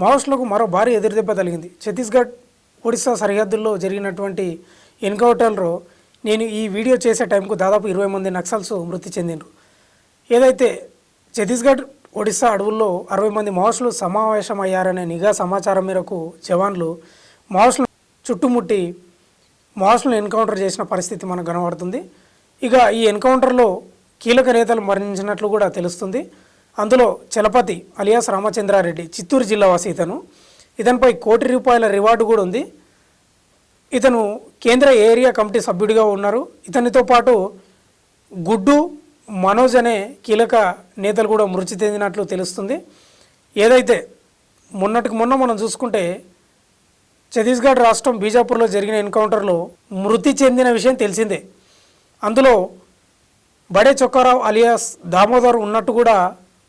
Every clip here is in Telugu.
మావోస్టులకు మరో భారీ ఎదురుదెబ్బ తగిలింది. ఛత్తీస్గఢ్ ఒడిశా సరిహద్దుల్లో జరిగినటువంటి ఎన్కౌంటర్లో నేను ఈ వీడియో చేసే టైంకు దాదాపు ఇరవై మంది నక్సల్స్ మృతి చెందిండ్రు. ఏదైతే ఛత్తీస్గఢ్ ఒడిశా అడవుల్లో అరవై మంది మావోస్టులు సమావేశమయ్యారనే నిఘా సమాచారం మేరకు జవాన్లు మావోస్టులను చుట్టుముట్టి మావోస్టులను ఎన్కౌంటర్ చేసిన పరిస్థితి మనకు కనబడుతుంది. ఇక ఈ ఎన్కౌంటర్లో కీలక నేతలు మరణించినట్లు కూడా తెలుస్తుంది. అందులో చలపతి అలియాస్ రామచంద్రారెడ్డి చిత్తూరు జిల్లా వాసి ఇతను. ఇతనిపై కోటి రూపాయల రివార్డు కూడా ఉంది. ఇతను కేంద్ర ఏరియా కమిటీ సభ్యుడిగా ఉన్నారు. ఇతనితో పాటు గుడ్డు మనోజ్ అనే కీలక నేతలు కూడా మృతి చెందినట్లు తెలుస్తుంది. ఏదైతే మొన్నటికి మొన్న మనం చూసుకుంటే ఛత్తీస్గఢ్ రాష్ట్రం బీజాపూర్లో జరిగిన ఎన్కౌంటర్లో మృతి చెందిన విషయం తెలిసిందే. అందులో బడే చొక్కారావు అలియాస్ దామోదర్ ఉన్నట్టు కూడా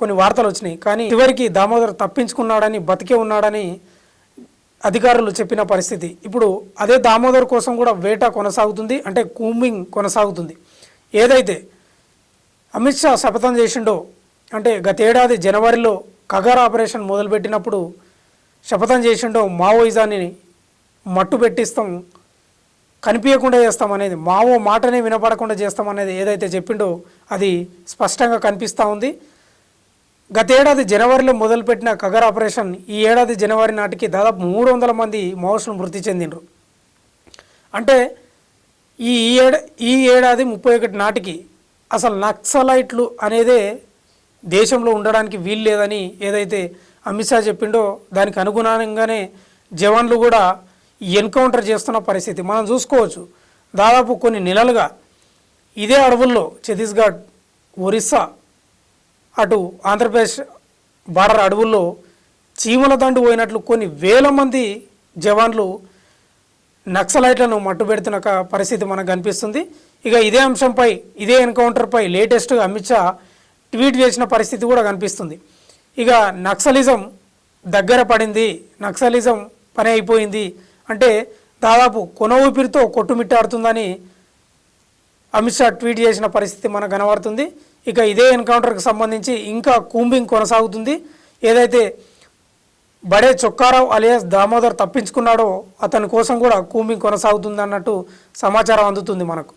కొన్ని వార్తలు వచ్చినాయి. కానీ చివరికి దామోదర్ తప్పించుకున్నాడని బతికే ఉన్నాడని అధికారులు చెప్పిన పరిస్థితి. ఇప్పుడు అదే దామోదర్ కోసం కూడా వేట కొనసాగుతుంది అంటే కూంబింగ్ కొనసాగుతుంది. ఏదైతే అమిత్ షా శపథం చేసిండో అంటే గతేడాది జనవరిలో కగార్ ఆపరేషన్ మొదలుపెట్టినప్పుడు శపథం చేసిండో మావోయిజాన్ని మట్టు పెట్టిస్తాం కనిపించకుండా చేస్తాం అనేది మావో మాటనే వినపడకుండా చేస్తాం అనేది ఏదైతే చెప్పిండో అది స్పష్టంగా కనిపిస్తూ ఉంది. గతేడాది జనవరిలో మొదలుపెట్టిన కగర్ ఆపరేషన్ ఈ ఏడాది జనవరి నాటికి దాదాపు మూడు వందల మంది మావోస్టులు మృతి చెందినరు అంటే ఈ ఏడ ఈ ఏడాది ముప్పై ఒకటి నాటికి అసలు నక్సలైట్లు అనేదే దేశంలో ఉండడానికి వీలు లేదని ఏదైతే అమిత్ షా చెప్పిండో దానికి అనుగుణంగానే జవాన్లు కూడా ఎన్కౌంటర్ చేస్తున్న పరిస్థితి. మనం చూసుకోవచ్చు. దాదాపు కొన్ని నెలలుగా ఇదే అడవుల్లో ఛత్తీస్గఢ్ ఒరిస్సా అటు ఆంధ్రప్రదేశ్ బార్డర్ అడవుల్లో చీమల దండు పోయినట్లు కొన్ని వేల మంది జవాన్లు నక్సలైట్లను మట్టుబెడుతున్న పరిస్థితి మనకు కనిపిస్తుంది. ఇక ఇదే అంశంపై ఇదే ఎన్కౌంటర్పై లేటెస్ట్గా అమిత్ షా ట్వీట్ చేసిన పరిస్థితి కూడా కనిపిస్తుంది. ఇక నక్సలిజం దగ్గర పడింది నక్సలిజం పని అయిపోయింది అంటే దాదాపు కొన ఊపిరితో కొట్టుమిట్టాడుతుందని అమిత్ షా ట్వీట్ చేసిన పరిస్థితి మనకు కనబడుతుంది. ఇక ఇదే ఎన్కౌంటర్కి సంబంధించి ఇంకా కూంబింగ్ కొనసాగుతుంది. ఏదైతే బడే చొక్కారావు అలియాస్ దామోదర్ తప్పించుకున్నాడో అతని కోసం కూడా కూంబింగ్ కొనసాగుతుంది అన్నట్టు సమాచారం అందుతుంది మనకు.